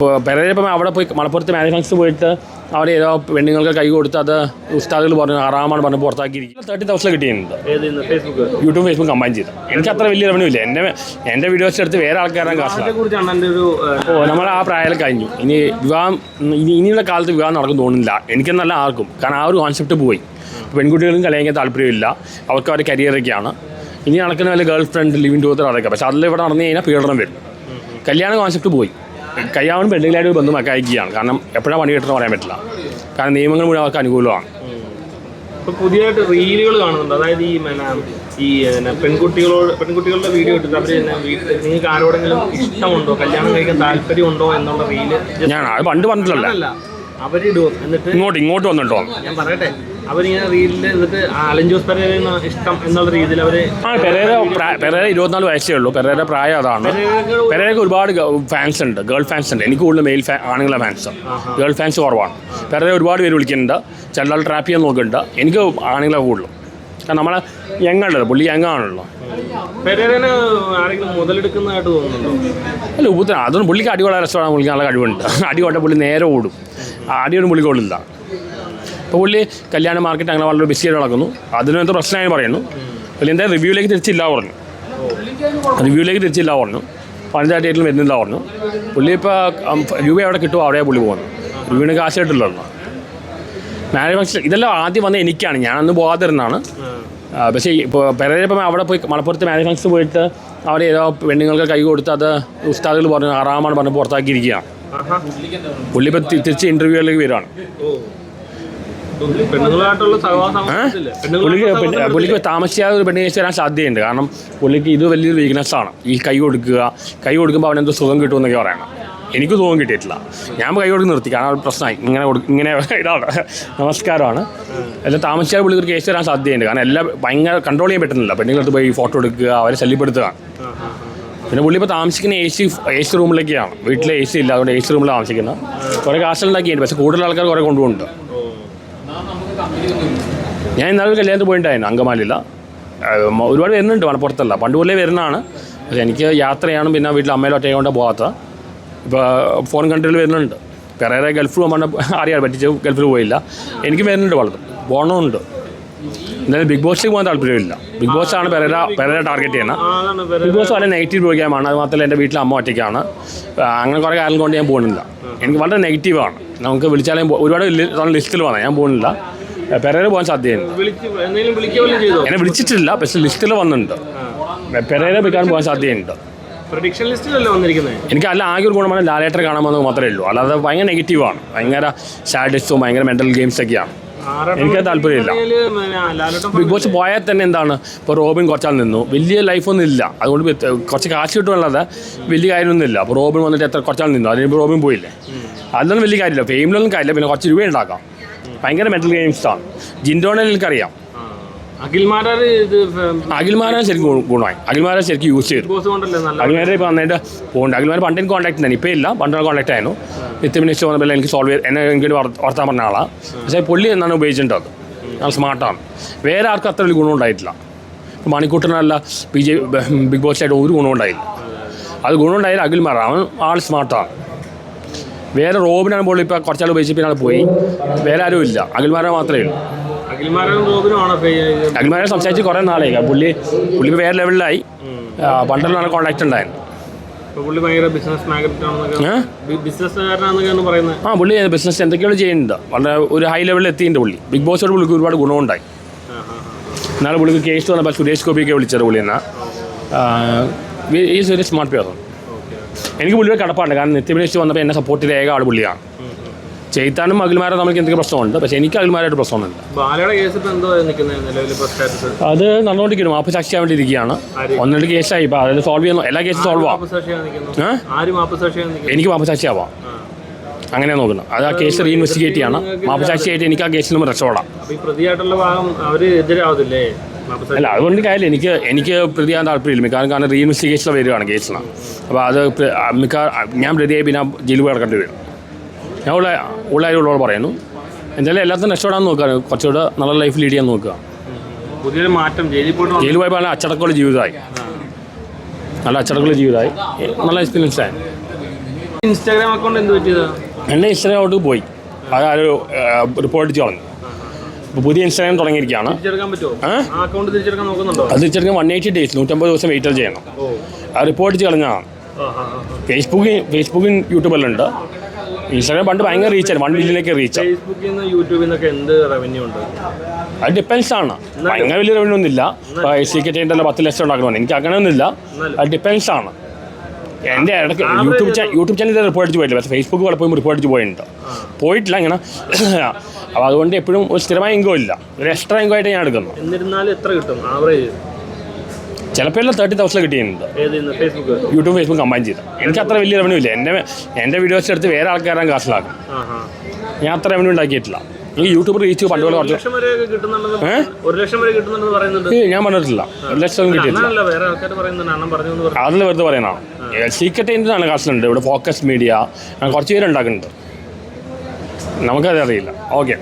ഇപ്പോൾ പെരയിപ്പം അവിടെ പോയി മലപ്പുറത്ത് മാനുഫാക്ചർ പോയിട്ട് അവിടെ ഏതോ പെണ്ണുങ്ങൾക്ക് കൈ കൊടുത്ത് അത് ഉസ്താദുകൾ പറഞ്ഞു ആറാമാണ് പറഞ്ഞ് പുറത്താക്കിയിരിക്കും തേർട്ടി തൗസൻഡ് കിട്ടിയിട്ടുണ്ട്. യൂട്യൂബ് ഫേസ്ബുക്ക് കമ്പൈൻ ചെയ്ത്. എനിക്ക് അത്ര വലിയ റവന്യൂ ഇല്ല. എന്റെ എന്റെ വീഡിയോസ് എടുത്ത് വേറെ ആൾക്കാരാണ് കാശ് ഓ നമ്മൾ ആ പ്രായം കഴിഞ്ഞു. ഇനി വിവാഹം ഇനി ഇനിയുള്ള കാലത്ത് വിവാഹം നടക്കും തോന്നുന്നില്ല. എനിക്കെന്നല്ല ആർക്കും. കാരണം ആ ഒരു കോൺസെപ്റ്റ് പോയി. പെൺകുട്ടികൾക്കും കലയിക്കാൻ താല്പര്യമില്ല. അവർക്ക് അവരുടെ കരിയറൊക്കെയാണ് ഇനി നടക്കുന്ന വല്ല ഗേൾ ഫ്രണ്ട് ലിവിൻ ടൂത്തർ അതൊക്കെ. പക്ഷെ അതിൽ ഇവിടെ നടന്നു കഴിഞ്ഞാൽ പീഡനം വരും. കല്യാണ കോൺസെപ്റ്റ് പോയി. കല്യാണം പെണ്ണുങ്ങളായിട്ട് ഒരു ബന്ധമൊക്കെ അയക്കുകയാണ് കാരണം എപ്പോഴാണ് പണി കിട്ടുന്നത് പറയാൻ പറ്റില്ല. കാരണം നിയമങ്ങൾ മുഴുവൻ അവർക്ക് അനുകൂലമാണ്. ഇപ്പൊ പുതിയതായിട്ട് റീലുകൾ കാണുന്നുണ്ട്. അതായത് ഈ ഈ പെൺകുട്ടികളോട് പെൺകുട്ടികളുടെ വീഡിയോ ഇട്ടിട്ട് അവർ നിങ്ങൾക്ക് ആരോടെങ്കിലും ഇഷ്ടമുണ്ടോ? കല്യാണം കഴിക്കാൻ താല്പര്യമുണ്ടോ എന്നുള്ള റീൽ ഞാൻ അത് പണ്ട് പറഞ്ഞിട്ടില്ല അവരിടും എന്നിട്ട് ഇങ്ങോട്ട് ഇങ്ങോട്ട് വന്നിട്ടോ ഞാൻ പറയട്ടെ. അവരിങ്ങനെ റീലിൽ എന്നിട്ട് അലഞ്ചോസ് ഇഷ്ടം എന്നുള്ള രീതിയിൽ അവർ ആ പെരേര പ്രാ- പെരേര ഇരുപത്തിനാല് വയസ്സേ ഉള്ളൂ. പെരേര പ്രായം അതാണ്. പെരേരക്ക് ഒരുപാട് ഫാൻസ് ഉണ്ട്. ഗേൾ ഫാൻസ് ഉണ്ട്. എനിക്ക് കൂടുതൽ മെയിൽ ആണുങ്ങളെ ഫാൻസ് ഗേൾ ഫാൻസ് കുറവാണ്. പെരേര ഒരുപാട് പേര് വിളിക്കുന്നുണ്ട്. ചെല്ലാൾ ട്രാപ്പ് ചെയ്യാൻ നോക്കുന്നുണ്ട്. എനിക്ക് ആണുങ്ങളെ കൂടുതലും. കാരണം നമ്മളെ യങ്ങാണല്ലോ പുള്ളി യങ്ങാണല്ലോ പെരേരനെ ആരെങ്കിലും മുതലെടുക്കുന്നതായിട്ട് തോന്നുന്നുണ്ടോ? അല്ല ഉപത്തിന് അതൊന്നും പുള്ളിക്ക് അടി കൊള്ളാൻ രസമാണ്. പുള്ളിക്ക് നല്ല കഴിവുണ്ട്. അടി കൊണ്ട പുള്ളി നേരെ ഓടും. ആ അടിയൊന്നും പുള്ളി കൊള്ളില്ല. ഇപ്പോൾ പുള്ളി കല്യാണ മാർക്കറ്റ് അങ്ങനെ വളരെ ബിസിയായിട്ട് നടക്കുന്നു. അതിനകത്ത് പ്രശ്നമായി പറയുന്നു. പുള്ളി എന്താ റിവ്യൂലേക്ക് തിരിച്ചില്ല പറഞ്ഞു. റിവ്യൂലേക്ക് തിരിച്ചില്ല പറഞ്ഞു. പതിനഞ്ചാം ഡേറ്റിൽ വരുന്നില്ല പറഞ്ഞു. പുള്ളി ഇപ്പോൾ രൂപ എവിടെ കിട്ടുമോ അവിടെ പുള്ളി പോകുന്നു രൂപയുടെ കാശ് കിട്ടില്ലല്ലോ. ഫംഗ്ഷൻ ഇതെല്ലാം ആദ്യം വന്ന എനിക്കാണ്. ഞാനന്ന് പോകാതിരുന്നാണ് പക്ഷേ ഇപ്പോൾ പെരയിപ്പം അവിടെ പോയി മലപ്പുറത്ത് ഫംഗ്ഷൻ പോയിട്ട് അവിടെ ഏതോ പെണ്ണുങ്ങൾക്ക് കൈ കൊടുത്ത് അത് ഉസ്താദുകൾ പറഞ്ഞു ആറാമാണ് പറഞ്ഞ് പുറത്താക്കിയിരിക്കുകയാണ്. പുള്ളി ഇപ്പോൾ തിരിച്ച് ഇന്റർവ്യൂവിലേക്ക് വരുവാണ്. പുള്ളിക്ക് പുള്ളിക്ക് താമസിയാതെ ഒരു പെണ്ണ് കേസ് വരാൻ സാധ്യതയുണ്ട്. കാരണം പുള്ളിക്ക് ഇത് വലിയൊരു വീക്ക്നെസ് ആണ്. ഈ കൈ കൊടുക്കുക കൈ കൊടുക്കുമ്പോൾ അവനെന്തോ സുഖം കിട്ടുമെന്നൊക്കെ പറയണം. എനിക്ക് സുഖം കിട്ടിയിട്ടില്ല. ഞാൻ കൈ കൊടുത്ത് നിർത്തി. കാരണം ഒരു പ്രശ്നമായി. ഇങ്ങനെ ഇങ്ങനെ ഇതാണ്. നമസ്കാരമാണ്. എല്ലാം താമസിച്ചാൽ പുള്ളിക്ക് കേസ് വരാൻ സാധ്യതയുണ്ട്. കാരണം എല്ലാം ഭയങ്കര കൺട്രോൾ ചെയ്യാൻ പറ്റുന്നില്ല. പെണ്ണുങ്ങളടുത്ത് പോയി ഫോട്ടോ എടുക്കുക അവരെ ശല്യപ്പെടുത്തുക. പിന്നെ പുള്ളി ഇപ്പോൾ താമസിക്കുന്ന എ സി എ സി റൂമിലേക്കാണ് വീട്ടിലെ എ സി ഇല്ല. അതുകൊണ്ട് എ സി റൂമിൽ താമസിക്കുന്നത് കുറേ കാശുണ്ടാക്കിയിട്ടുണ്ട് പക്ഷേ കൂടുതൽ ആൾക്കാർ കുറേ കൊണ്ടുപോകുന്നുണ്ട്. ഞാൻ ഇന്നാളെ കല്യാണത്തിൽ പോയിട്ടുണ്ടായിരുന്നു അങ്കമാലിയില്ല ഒരുപാട് വരുന്നുണ്ട് മലപ്പുറത്തല്ല പണ്ട് പോലെ വരുന്നതാണ്. പക്ഷേ എനിക്ക് യാത്രയാണ് പിന്നെ വീട്ടിൽ അമ്മയിലും ഒറ്റ കൊണ്ട് പോകാത്ത ഇപ്പോൾ ഫോൺ കൺട്രിയിൽ വരുന്നുണ്ട്. പെരേറെ ഗൾഫിൽ പോകാൻ അറിയാതെ പറ്റിച്ച് ഗൾഫിൽ പോയില്ല. എനിക്ക് വരുന്നുണ്ട് വളരെ. പോകണമുണ്ട് എന്തായാലും ബിഗ് ബോസിലേക്ക് പോകാൻ താല്പര്യമില്ല. ബിഗ് ബോസ് ആണ് പെരേര പെരേര ടാർഗറ്റ് ചെയ്യുന്നത്. ബിഗ് ബോസ് വളരെ നെഗറ്റീവ് പ്രോഗ്രാമാണ്. അത് മാത്രമല്ല എന്റെ വീട്ടിൽ അമ്മ ഒറ്റയ്ക്കാണ്. അങ്ങനെ കുറേ കാലം കൊണ്ട് ഞാൻ പോകുന്നില്ല. എനിക്ക് വളരെ നെഗറ്റീവാണ്. നമുക്ക് വിളിച്ചാലും ഒരുപാട് ലിസ്റ്റിൽ വന്നത് ഞാൻ പോകുന്നില്ല. പെരേര പോകാൻ സാധ്യതയുണ്ട് എന്നെ വിളിച്ചിട്ടില്ല പക്ഷെ ലിസ്റ്റിൽ വന്നിട്ടുണ്ട്. പെരേര പോയിക്കാൻ പോകാൻ സാധ്യതയുണ്ട്. പ്രഡിക്ഷൻ ലിസ്റ്റിലല്ലേ വന്നിരിക്കുന്നത് എനിക്ക് അല്ല ആകെ ഒരു ഗുണമാണ് ലാലേറ്റർ കാണാമെന്ന് മാത്രമേ ഉള്ളൂ. അല്ലാതെ ഭയങ്കര നെഗറ്റീവാണ് ഭയങ്കര സാഡിസ്റ്റും ഭയങ്കര മെന്റൽ ഗെയിംസ് ഒക്കെയാണ്. എനിക്ക് താല്പര്യമില്ല. ബിഗ് ബോസ് പോയാൽ തന്നെ എന്താണ് ഇപ്പോൾ റോബിൻ കുറച്ചാൽ നിന്നു. വലിയ ലൈഫൊന്നും ഇല്ല. അതുകൊണ്ട് കുറച്ച് കാശ് കിട്ടുമല്ലാതെ വലിയ കാര്യമൊന്നും ഇല്ല. അപ്പോൾ റോബിൻ വന്നിട്ട് എത്ര കുറച്ചാൽ നിന്നു? അതിന് റോബിൻ പോയില്ലേ? അതിലൊന്നും വലിയ കാര്യമില്ല. ഫെയിമിലൊന്നും കാര്യമില്ല. പിന്നെ കുറച്ച് രൂപ ഉണ്ടാക്കാം. ഭയങ്കര മെന്റൽ ഗെയിംസാണ് ജിൻഡോനെ എനിക്കറിയാം അഖിൽമാരാണ് അഖിൽമാരാൻ ശരിക്കും ഗുണ- ഗുണമായി. അഖിൽമാരെ ശരിക്കും യൂസ് ചെയ്തു അഖിൽമാരെ ഇപ്പോൾ നന്നായിട്ട് പോകുന്നുണ്ട് അഖിൽമാർ പണ്ട് എനിക്ക് കോൺടാക്ട് തന്നെ ഇപ്പോൾ ഇല്ല. പണ്ടുള്ള കോൺടാക്ട് ആയിരുന്നു. നിത്യമിനിസ്റ്റ് വന്നപ്പോൾ എനിക്ക് സോൾവ് ചെയ്ത് എന്നെ എനിക്ക് വർത്താൻ പറഞ്ഞ ആളാണ് പക്ഷേ പുള്ളി എന്നാണ് ഉപയോഗിച്ചിട്ടുണ്ട് അത്. നല്ല സ്മാർട്ടാണ് വേറെ ആർക്കും അത്ര വലിയ ഗുണം ഉണ്ടായിട്ടില്ല. ഇപ്പോൾ മണിക്കൂട്ടനല്ല ബി ജെ ബിഗ് ബോസ് ആയിട്ട് ഒരു ഗുണം ഉണ്ടായില്ല. അത് ഗുണം ഉണ്ടായാലും അഖിൽമാർ അവൻ ആൾ സ്മാർട്ടാണ് വേറെ റോബിനാണ് പുള്ളി ഇപ്പോൾ കുറച്ചാൾ ഉപയോഗിച്ച് പിന്നെ പോയി. വേറെ ആരും ഇല്ല. അഖിൽമാരെ മാത്രമേ ഉള്ളൂ. അഖിൽമാരും സംസാരിച്ച് കുറേ നാളായി. പുള്ളി പുള്ളി ഇപ്പോൾ വേറെ ലെവലിലായി പണ്ടെല്ലാം കോൺടാക്ട് ഉണ്ടായിരുന്നു ആ പുള്ളി ബിസിനസ് എന്തൊക്കെയാണ് ചെയ്യുന്നുണ്ട്. വളരെ ഒരു ഹൈ ലെവലിൽ എത്തിയിട്ടുണ്ട് പുള്ളി. ബിഗ് ബോസോട് പുള്ളിക്ക് ഒരുപാട് ഗുണമുണ്ടായി. എന്നാലും പുള്ളിക്ക് കേസ് വന്നപ്പോൾ സുരേഷ് ഗോപിയൊക്കെ വിളിച്ചത് പുള്ളി എന്നാ. ഈ വെരി സ്മാർട്ട് പേഴ്സൺ എനിക്ക് പുള്ളിയുടെ കടപ്പാണ്ട് കാരണം നിത്യവിനേഷ് വന്നപ്പോൾ എന്നെ സപ്പോർട്ട് ചെയ്ത ഏക ആൾ പുള്ളിയാണ്. ചെയ്താനും അഖിൽമാരെ നമുക്ക് എന്തൊക്കെ പ്രശ്നമുണ്ട്. പക്ഷെ എനിക്ക് അഖിൽമാരായിട്ട് പ്രശ്നമൊന്നുമില്ല. ഇപ്പൊ ഇപ്പൊ അത് നടന്നുകൊണ്ടിരിക്കുന്നു. മാപ്പ് സാക്ഷിയാൻ വേണ്ടി ഇരിക്കുകയാണ് ഒന്നിട്ട് ഒന്ന് രണ്ട് കേസായി. ഇപ്പോൾ അതായത് സോൾവ് ചെയ്യുന്നു. എല്ലാ കേസും സോൾവ് ആവും. എനിക്ക് മാപ്പ് സാക്ഷിയാവാം അങ്ങനെ നോക്കുന്നത്. അത് ആ കേസ് റീഇൻവെസ്റ്റിഗേറ്റ് ചെയ്യണം. മാപ്പ് സാക്ഷിയായിട്ട് എനിക്ക് ആ കേസിൽ നിന്ന് രക്ഷപ്പെടാം. പ്രതിയായിട്ടുള്ള ഭാഗം അവർ എതിരാവത്തില്ലേ? അല്ല അതുകൊണ്ട് കാര്യമില്ല. എനിക്ക് എനിക്ക് പ്രതി ചെയ്യാൻ താല്പര്യമില്ല. മിക്കവാറും കാരണം റീഇൻവെസ്റ്റിഗേഷൻ വരികയാണ് കേസിന്. അപ്പോൾ അത് മിക്ക ഞാൻ പ്രതിയായി പിന്നെ ജയിലിൽ പോയി കിടക്കേണ്ടി വരും. ഞാൻ ഉള്ള ഉള്ളവരോട് പറയുന്നു. എന്തായാലും എല്ലാത്തിനും രക്ഷപ്പെടാൻ നോക്കുകയാണ് കുറച്ചുകൂടെ നല്ല ലൈഫ് ലീഡ് ചെയ്യാൻ നോക്കുക. പുതിയൊരു മാറ്റം. ജയിലിൽ പോയിട്ട് ജയിലിൽ പോയപ്പോൾ നല്ല അച്ചടക്കമുള്ള ജീവിതമായി. നല്ല അച്ചടക്കമുള്ള ജീവിതമായി. നല്ല എക്സ്പീരിയൻസ് ആയി. ഇൻസ്റ്റാഗ്രാം അക്കൗണ്ട് എന്ത് എന്നെ എന്റെ അക്കൗണ്ട് പോയി. അത് ആരോ റിപ്പോർട്ട് ചെയ്യാൻ കളഞ്ഞു. പുതിയ ഇൻസ്റ്റാഗ്രാം തുടങ്ങിയിരിക്കുകയാണ്. അത് തിരിച്ചെടുക്കാൻ വൺ എയ്റ്റി ഡേയ്സ് നൂറ്റമ്പത് ദിവസം വെയിറ്റർ ചെയ്യണം. അത് റിപ്പോർട്ട് ചെയ്ത് ഫേസ്ബുക്ക് ഫേസ്ബുക്കും യൂട്യൂബിലുണ്ട് ഇൻസ്റ്റാഗ്രാം പണ്ട് ഭയങ്കര റീച്ച് റീച്ചാണ് വൺ മില്യനൊക്കെ റീച്ച് ഫേസ്ബുക്കിൽ ഉണ്ട്? അത് ഡിപ്പെൻസ് ആണ്. ഭയങ്കര വലിയ റവന്യൂ ഒന്നുമില്ല. സീക്രട്ട് പത്ത് ലക്ഷം ഉണ്ടാക്കണമെന്ന് എനിക്ക് അങ്ങനെ അങ്ങനെയൊന്നുമില്ല അത് ഡിപ്പെൻസ് ആണ്. എന്റെ ഇടയ്ക്ക് യൂട്യൂബ് ചാനൽ യൂട്യൂബ് ചാനലിൽ റിപ്പോർട്ട് അടിച്ച് പോയിട്ടില്ല പക്ഷേ ഫേസ്ബുക്ക് പലപ്പോഴും റിപ്പോർട്ട് അടിച്ച് പോയിട്ടുണ്ട് പോയിട്ടില്ല ഇങ്ങനെ അപ്പോൾ അതുകൊണ്ട് എപ്പോഴും ഒരു സ്ഥിരമായ ഇൻകം ഇല്ല. ഒരു എക്സ്ട്രാ ഇൻകം ആയിട്ട് ഞാൻ എടുക്കുന്നു എന്നിരുന്നാലും എത്ര കിട്ടും? ആവറേജ് ചിലപ്പോൾ എല്ലാം തേർട്ടി തൗസൻഡ് കിട്ടിയിട്ടുണ്ട്. യൂട്യൂബ് ഫേസ്ബുക്ക് കമ്പൈൻ ചെയ്ത്. എനിക്ക് അത്ര വലിയ റവന്യൂ ഇല്ല. എന്റെ എന്റെ വീഡിയോസ് എടുത്ത് വേറെ ആൾക്കാരെ കാശിലാക്കും ഞാൻ അത്ര റവന്യൂ ഉണ്ടാക്കിയിട്ടില്ല. ഈ യൂട്യൂബ് റീച്ച് പണ്ട് പോലെ കുറച്ച് പറയുന്നുണ്ട്. ഞാൻ പറഞ്ഞിട്ടില്ല. ഒരു ലക്ഷം കിട്ടിയിട്ടില്ല. അതിൽ വെറുതെ പറയുന്നതാണ് സീക്രട്ട് ഏജന്റാണ് കാശിലുണ്ട്. ഇവിടെ ഫോക്കസ് മീഡിയ കുറച്ച് പേര് ഉണ്ടാക്കുന്നുണ്ട് നമുക്കത് അറിയില്ല. ഓക്കെ